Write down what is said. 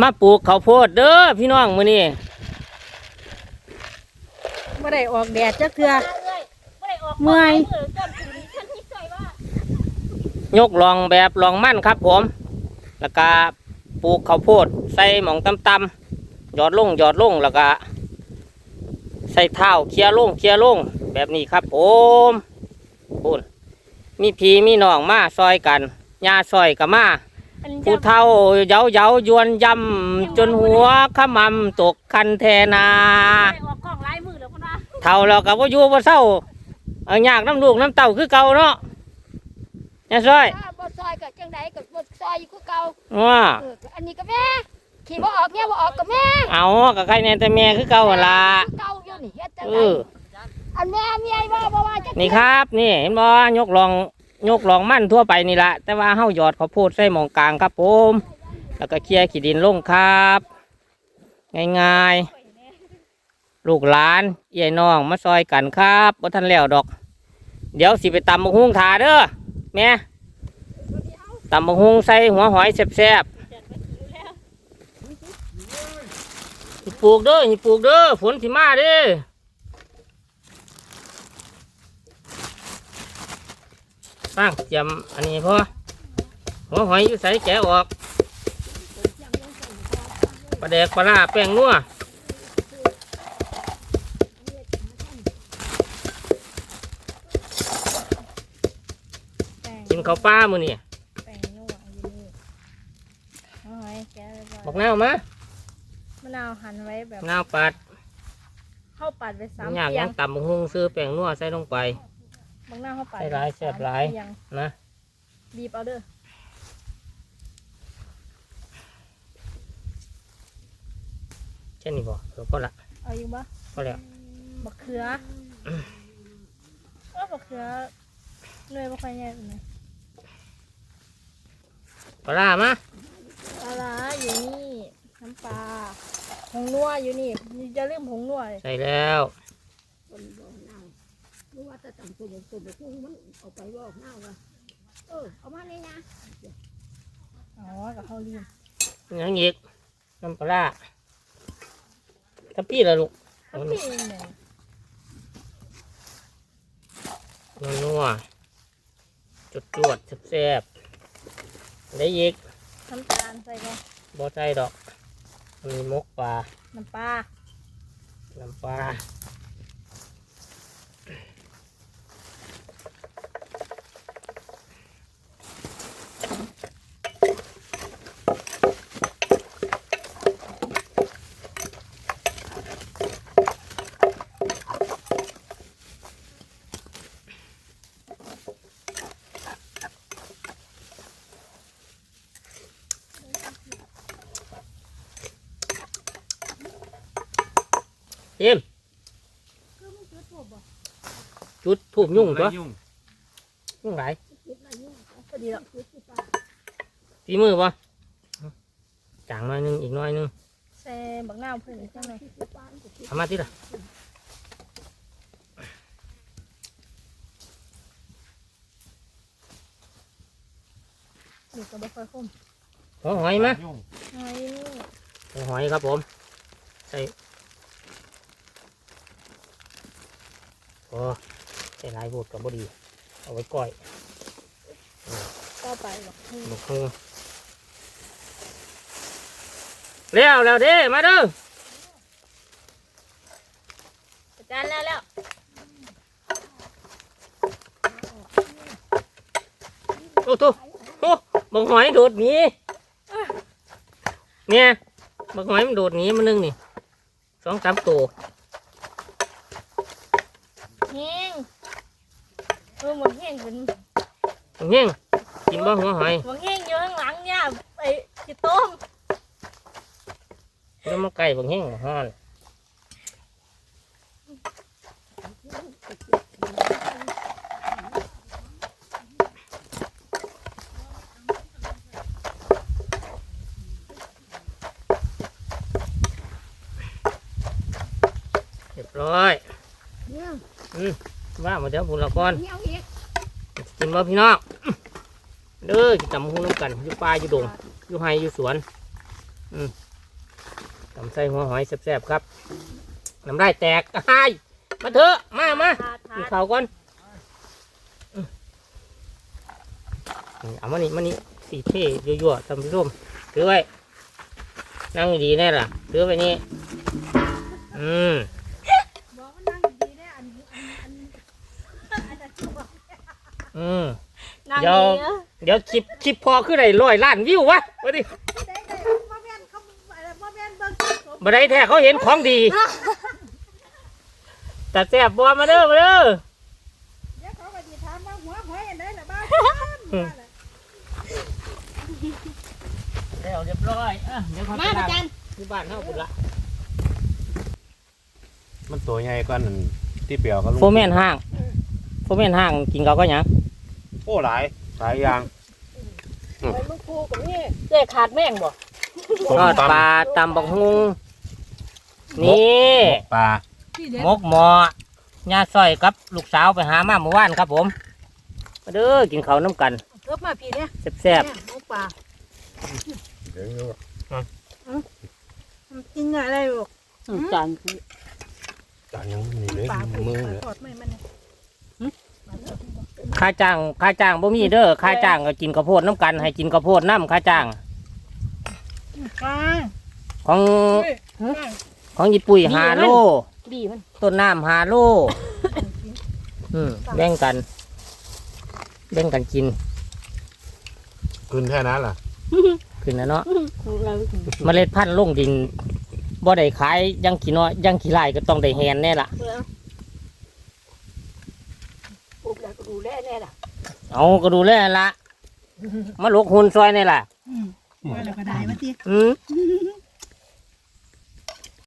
มาปลูกข้าวโพดเด้อพี่น้องมื้อนี้ไม่ได้ออกแดดจักเทื่อเมื่อยยกลองแบบลองมั่นครับผม แล้วก็ปลูกข้าวโพด ใส่หมองต่ำๆหยอดลงหยอดลงแล้วก็ ใส่เท้าเคลียร์ลงเคลียร์ลง แบบนี้ครับผมพูนมีพี่มีน้องมาซอยกันยาซอยกับมาอันนี้ ผู้จะเฒ่าเยาเยายวนยำจนหัวขมำตกคันแทนาไปออกกล้องลายมือแล้วคนว่าเฒ่าแล้วก็บ่อยู่บ่เศร้าเอายากน้ำลูกน้ำเต้าคือเก่าเนาะยาซอยถ้าบ่ซอยกับจังไดกับบ่ซอยอยู่คือเก่าว่าเออก็อันนี้ก็แม่ขี่บ่ออกเนี่ยบ่ออกก็แม่เอากับใครแน่แต่แม่คือเก่าหั่นล่ะคือเก่าอยู่นี่เฮ็ดจังเอไดออันแม่เมียบ่บ่ว่าจังนี่ครับ นี่เห็นบ่ยกลอง ยกลองมั่นทั่วไปนี่ละแต่ว่าเฮาหยอดข้าวโพดใส่หมองกลางครับผม แล้วก็เคลียร์ขีดินลงครับ ง่ายๆ ลูกหลานเอี่ยน้องมาซอยกันครับบ่ทันแล้วดอก เดี๋ยวสิไปตำบักฮุงถาเด้อแม่ตำบักฮุงใส่หัวหอยแซ่บๆปลูกเด้อปลูกเด้อฝนสิมาเด้อ ตั้งเตรียมอันนี้พอหัวหอยอยู่ใส่แกะออกปลาแดกปลาร้าแป้งนัวกินข้าวปลามื้อนี่แป้งนัวอยู่นี่เอาไว้แกะไว้บอกน้าวมามะนาวหั่นไว้แบบน้าวปัด เข้าปัดไปสามอยากเพียยังงตำบักฮุงซื้อแป้งนัวใส่ลงไป บางหน้าเข้าปัดใส่หลายแซ่บหลายสมเพีงนะบีบเอาเด้อเช่นนี้บ่เออพอละเอาอยู่บ่พอแล้วบักเขือเออบักเขือเนยบ่ค่อยใหญ่ปานใดปลาร้ามาปลาร้าอยู่นี่น้ำปลาผงนัวอยู่นี่อย่าลืมผงนัวเลยใส่แล้ว รู้ว่าจะตำตัวบ่ตัวบ่คุ้งมันเอาไปบ่ออกหน้าว่ะเออเอามาเลยนะอ๋อกับข้าวรีบยังอีกน้ำปลาร้าทับพี่ละลูกทับพี่เนี่ยนัวๆจุดจวดๆแซ่บๆได้อีกน้ำตาลใส่ก่อนบ่ใส่ดอก มีมกปลา น้ำปลา น้ำปลา เอ็มจุดถูกยุ่งตัวยุ่งหลายพอดีแล้วตีมือปะจางหน่อยหนึงอีกหน่อยหนึงใส่บักนาวเพิ่มอีกจังหน่อยทำมาที่ละนี่ก็บ่ค่อยคมหัวหอยมาหอยนี่หัวหอยครับผม ใส่ โอ้ใส่หลายบูดกับบดี เอาไว้ก้อยต่อไปบักฮูหมกฮูแล้วแล้วเด้ มาเด้อจานแล้วแล้วโอ้โหโอ้บักหอยโดดหนีเนี่ยบักหอยมันโดดหนีมันนึงนี่สองสามตัว แห้งเออหมดแห้งเป็นเงี้ยงกินบ่หัวหอยหมดแห้งอยู่ข้างหลังเนี่ยไอ้ที่ต้มแล้วมาไก่บักเงี้ยงบักฮ้อนเรียบร้อย เนี่ย อืมว่ามาเดี๋ยวบุญละก่อนเหนียวอีกกินบ่พี่น้องเด้อกินตำหูน้ำกันอยู่ป่าอยู่ดงอยู่ไฮอยู่สวนอืมทำใส่หัวหอยแซ่บๆครับน้ำลายแตกไอ้มาเถอะมามากินข้าวก่อนเอามานี่มานี่สีเท่ยั่วๆทำร่วมถือไว้นั่งดีแน่ล่ะถือไว้นี่อืม บอกว่านั่งดีๆได้อันนี้อันนี้อันนี้อันนั้นบอก อืมนั่งเดี๋ยวดีนะเดี๋ยวคลิปคลิปพอขึ้นได้ร้อยล้านวิววะมาดิได้ได้พ่อแม่นเขาพ่อแม่นเบิ่งสมบัได้แท้เขาเห็นของดีแต่แซ่บบัวมาเด้อมาเด้อเดี๋ยวเขาก็สิถามว่าหัวหอยอันใดล่ะบ้านอืมแล้วเรียบร้อยอะเดี๋ยวเขามาไปประจัล้างนที่บ้านเฮาบุญละมันตัวใหญ่กว่านั่นที่เปรียวก็โฟร์แมนห้างโฟร์แมนห้างกินเขาก็หยังโอ้หลายหลายอย่างไปลูกคู่กับนี่เจ๊ขาดแม่งบ่ทอดปลาตำบักฮุงนี่ปลาที่เด็ดมกหมอย่าซอยกับลูกสาวไปหามาเมื่อวานครับผมมาเด้อกินข้าวน้ำกันเกือบมาพี่เนี่ยแซ่บเนี่ยหมูป่าเดี๋ยวกินอะไรลูกจานจานยังมีเลยป่ามือเลย ค่าจ้างค่าจ้างบ่มีเด้อค่าจ้างก็กินข้าวโพดน้ำกัน ให้กินข้าวโพดน้ำค่าจ้างกลางของกลางของญี่ปุ่ยฮาโลดีมันต้นน้ำฮาโลอืมแบ่งกัน แบ่งกันกินขึ้นแค่นั้นล่ะขึ้นนะเนาะคู่เราเมล็ดพันธุ์ลงดินบ่ได้ขายยังขี้น้อยยังขี้ลายก็ต้องได้แฮนแน่ล่ะเพื่อ ปลูกแล้วก็ดูแลแน่ล่ะเอาก็ดูแลละมาลกหุ่นซอยนี่ล่ะว่าแล้วก็ได้มาติ อืม